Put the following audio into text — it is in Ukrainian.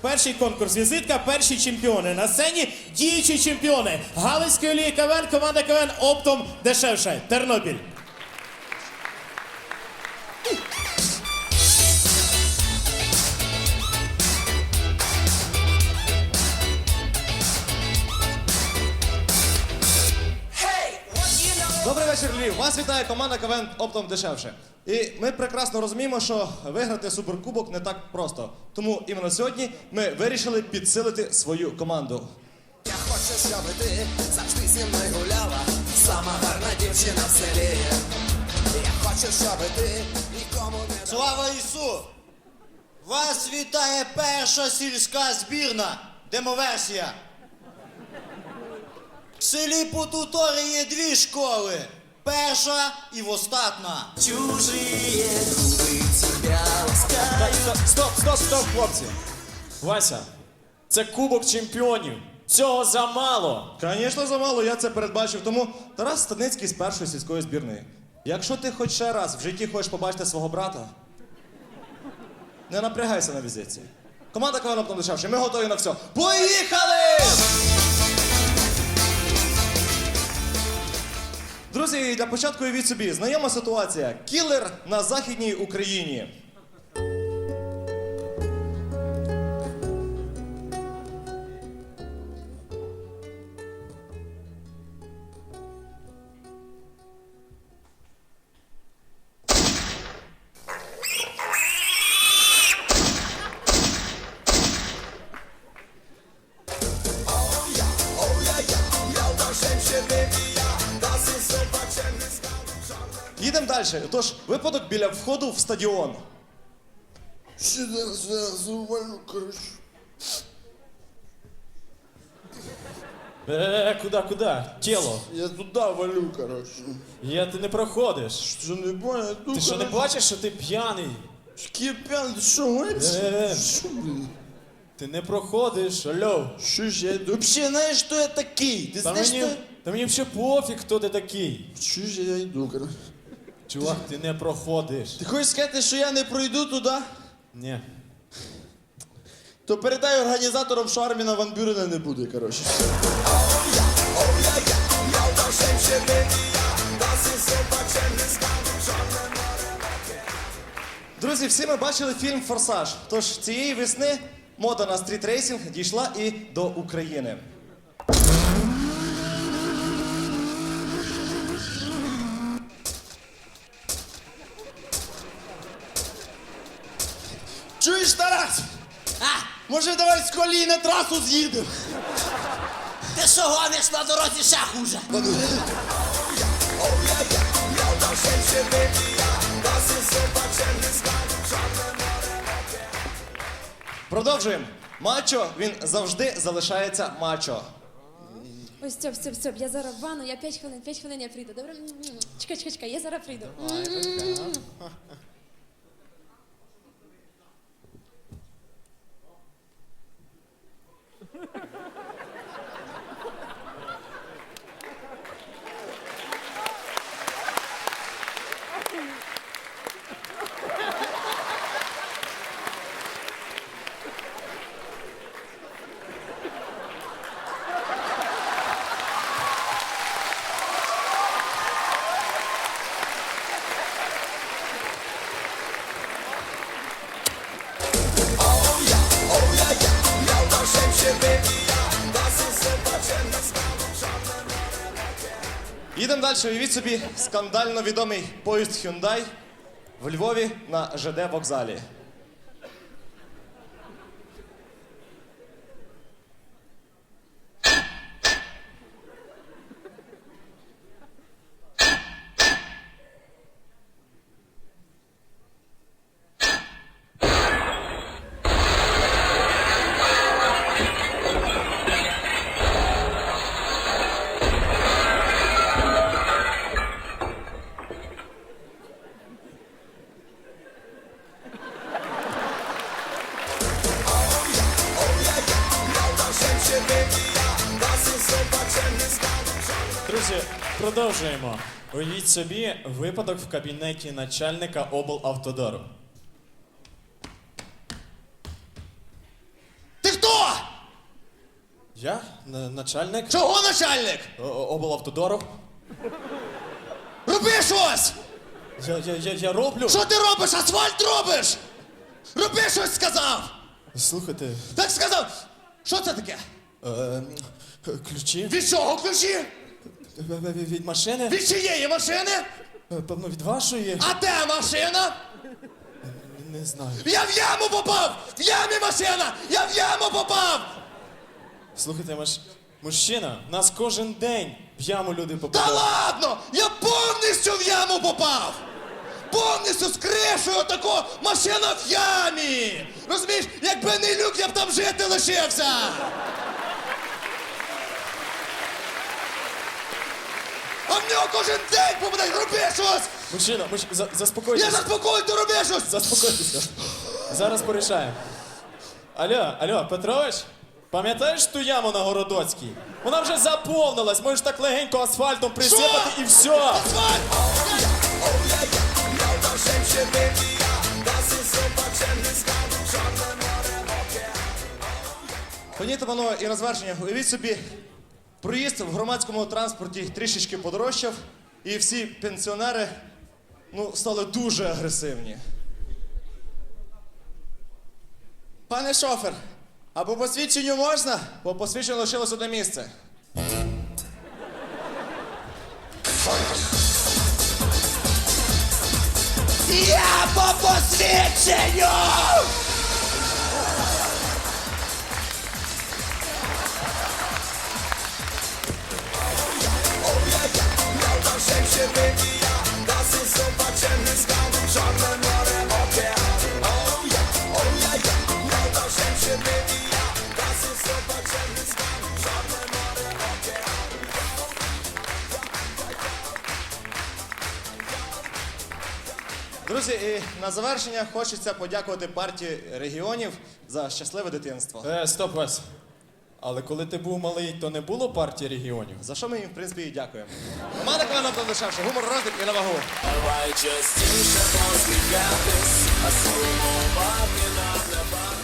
Перший конкурс. Візитка, перші чемпіони. На сцені діючі чемпіони. Галицької олії КВН, команда КВН оптом дешевше. Тернопіль. Вечір, Львів. Вас вітає команда КВН оптом дешевше. І ми прекрасно розуміємо, що виграти суперкубок не так просто. Тому іменно сьогодні ми вирішили підсилити свою команду. Я хочу, щоб ти завжди зі мною гуляла, сама гарна дівчина в селі. Я хочу, щоб ти нікому не Слава Ісу! Вас вітає перша сільська збірна. Демоверсія. В селі Потуторі є дві школи. Перша і остатна. чужие губи тебя ласкают. Стоп, стоп, стоп, хлопці. Вася, це кубок чемпіонів. Цього замало. Звісно, замало, я це передбачив. Тому Тарас Станицький з першої сільської збірної. Якщо ти хоч ще раз в житті хочеш побачити свого брата, не напрягайся на візиці. Команда КВН оптом дешевше. Ми готові на все. Поїхали! Друзі, для початку уявіть собі, знайома ситуація. Кілер на Західній Україні. Їдемо далі. Тож, випадок біля входу в стадіон. Ще зараз зараз увалю, коротше. Е, куди, куди? Тіло. Я туди валю, коротше. Я ти не проходиш. Що не? Ну, Ти що не бачиш, що ти п'яний? Кіп'ян, ти що, гониш? Е. Що, блін? Ти не проходиш, алло. Що ж я йду? Вообще, знаєш, хто я такий? Ти Та знаєш, мені, хто... та мені взагалі пофіг, хто ти такий. Що ж я йду, коротше? Чувак, ти не проходиш. Ти хочеш сказати, що я не пройду туди? Ні. То передай організаторам, що Арміна Ван Бюрена не буде, коротше. Друзі, всі ми бачили фільм Форсаж. Тож цієї весни мода на стрітрейсинг дійшла і до України. Чуєш, Тарас? А? Може, давай з колії на трасу з'їдемо? Ти що гониш на дорозі ще хуже? Продовжуємо. Мачо, він завжди залишається мачо. Ось стоп, стоп, стоп. Я зараз в ванну, я 5 хвилин, 5 хвилин я прийду. Добре? М. Чекай, чекай, чекай, я зараз прийду. Їдемо далі. Уявіть собі скандально відомий поїзд Hyundai в Львові на ЖД вокзалі. Друзі, продовжуємо. Уявіть собі випадок в кабінеті начальника облавтодору. Ти хто? Я? Н- начальник Чого начальник? О- о- облавтодору. Роби щось! Я, я, я, я роблю. Що ти робиш? Асфальт робиш! Роби щось сказав! Слухайте, Так сказав! Що це таке? е, ключі Від чого ключі? Від машини, Від чиєї машини? Е, певно, від вашої. А де машина? Не знаю. Я в яму попав! В ямі машина! Я в яму попав! Слухайте, маш... мужчина, нас кожен день в яму люди Та попадають. ладно! Я повністю в яму попав! Повністю з кришею тако машина в ямі! Розумієш, якби не люк, я б там жити лишився! А в нього кожен день попадає, роби щось! Мужчина, муж... за... Я заспокойтесь. заспокою, ти роби щось! Заспокойтеся. Зараз порішаємо. Алло, алло, Петрович, пам'ятаєш ту яму на Городоцькій? Вона вже заповнилась, можеш так легенько асфальтом присипати і все. Асфальт! Пані та панове, і на звершення, уявіть собі, проїзд в громадському транспорті трішечки подорожчав, і всі пенсіонери ну, стали дуже агресивні. Пане шофер, а по посвідченню можна? По посвідченню лишилось одне місце. Я по посвідченню! Друзі, і на завершення хочеться подякувати партії регіонів за щасливе дитинство. Е, стоп, Вась. Але коли ти був малий, то не було партії регіонів. За що ми їм, в принципі, і дякуємо. Команда Клена Дешевше, гумор розвиток і на вагу. Давай частіше посміхатись, а сумувати нам не